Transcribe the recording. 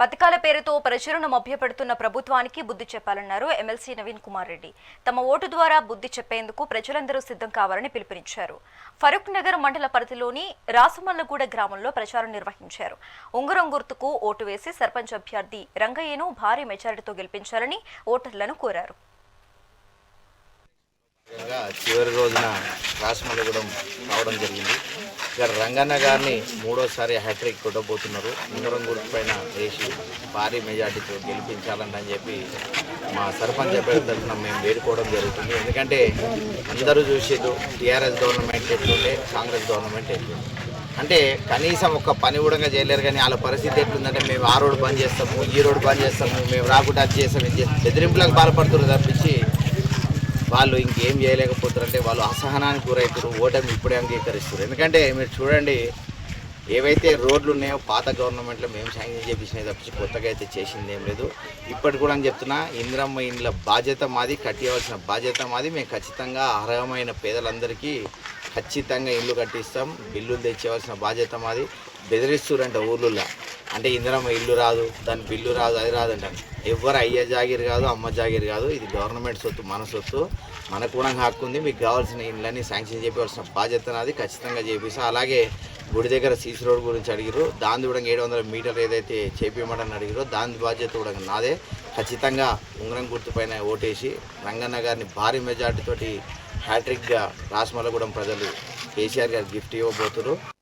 పథకాల పేరుతో ప్రజలను మభ్యపెడుతున్న ప్రభుత్వానికి బుద్ధి చెప్పాలన్నారు ఎమ్మెల్సీ నవీన్ కుమార్ రెడ్డి. తమ ఓటు ద్వారా బుద్ధి చెప్పేందుకు ప్రజలందరూ సిద్ధం కావాలని పిలుపునిచ్చారు. ఫరూక్ నగర్ మండల పరిధిలోని రాసుమల్లగూడ గ్రామంలో ప్రచారం నిర్వహించారు. ఉంగరం గుర్తుకు ఓటు వేసి సర్పంచ్ అభ్యర్థి రంగయ్యను భారీ మెజారిటీతో గెలిపించాలని ఓటర్లను కోరారు. చివరి రోజున రాసమల్లగూడెం రావడం జరిగింది. ఇక్కడ రంగన్న గారిని మూడోసారి హ్యాట్రిక్ కొట్టబోతున్నారు. ఉంగరం గుర్తు పైన వేసి భారీ మెజార్టీతో గెలిపించాలని అని చెప్పి మా సర్పంచ్ అభ్యర్థి తరఫున మేము వేడుకోవడం జరుగుతుంది. ఎందుకంటే అందరూ చూసేది టీఆర్ఎస్ గవర్నమెంట్ ఎట్లుండే కాంగ్రెస్ గవర్నమెంట్ ఎట్లుండే అంటే కనీసం ఒక పని కూడా చేయలేరు కానీ వాళ్ళ పరిస్థితి ఎట్లుందంటే మేము ఆ రోడ్డు బంద్ చేస్తాము ఈ రోడ్డు బంద్ చేస్తాము మేము రాకుండా అది చేస్తాము ఇది చేస్తాం బెదిరింపులకు బాధపడుతున్నారు తప్పించి వాళ్ళు ఇంకేం చేయలేకపోతారు అంటే వాళ్ళు అసహనానికి గురవుతారు ఓటమి ఇప్పుడే అంగీకరిస్తారు ఎందుకంటే మీరు చూడండి ఏవైతే రోడ్లు ఉన్నాయో పాత గవర్నమెంట్లో మేము శాంక్షన్ చేపించినవి తప్పించి కొత్తగా అయితే చేసింది ఏం లేదు. ఇప్పటి కూడా అని చెప్తున్నా ఇందిరమ్మ ఇండ్ల బాధ్యత మాది కట్టేయవలసిన బాధ్యత మాది. మేము ఖచ్చితంగా అర్హమైన పేదలందరికీ ఖచ్చితంగా ఇల్లు కట్టిస్తాం బిల్లులు తెచ్చేవలసిన బాధ్యత మాది. బెదిరిస్తురంట ఊర్లలో అంటే ఇందిరమ్మ ఇల్లు రాదు దాని బిల్లు రాదు అది రాదు అంటాను ఎవరు అయ్య జాగిరి కాదు అమ్మ జాగిరి కాదు ఇది గవర్నమెంట్ సొత్తు మన సొత్తు. మనకు కూడా హక్కు ఉంది మీకు కావాల్సిన ఇళ్ళని శాంక్షన్ చేయవలసిన బాధ్యత నాది ఖచ్చితంగా చేపిస్తాను అలాగే గుడి దగ్గర సీసీ రోడ్ గురించి అడిగిరు దాని కూడా ఏడు వందల మీటర్ ఏదైతే చేపించమని అడిగిరో దాని బాధ్యత కూడా నాదే. ఖచ్చితంగా ఉంగరం గుర్తుపైన ఓటేసి రంగన్న గారిని భారీ మెజార్టీతోటి హ్యాట్రిక్గా రాసమల్లగూడెం ప్రజలు కేసీఆర్ గారు గిఫ్ట్ ఇవ్వబోతున్నారు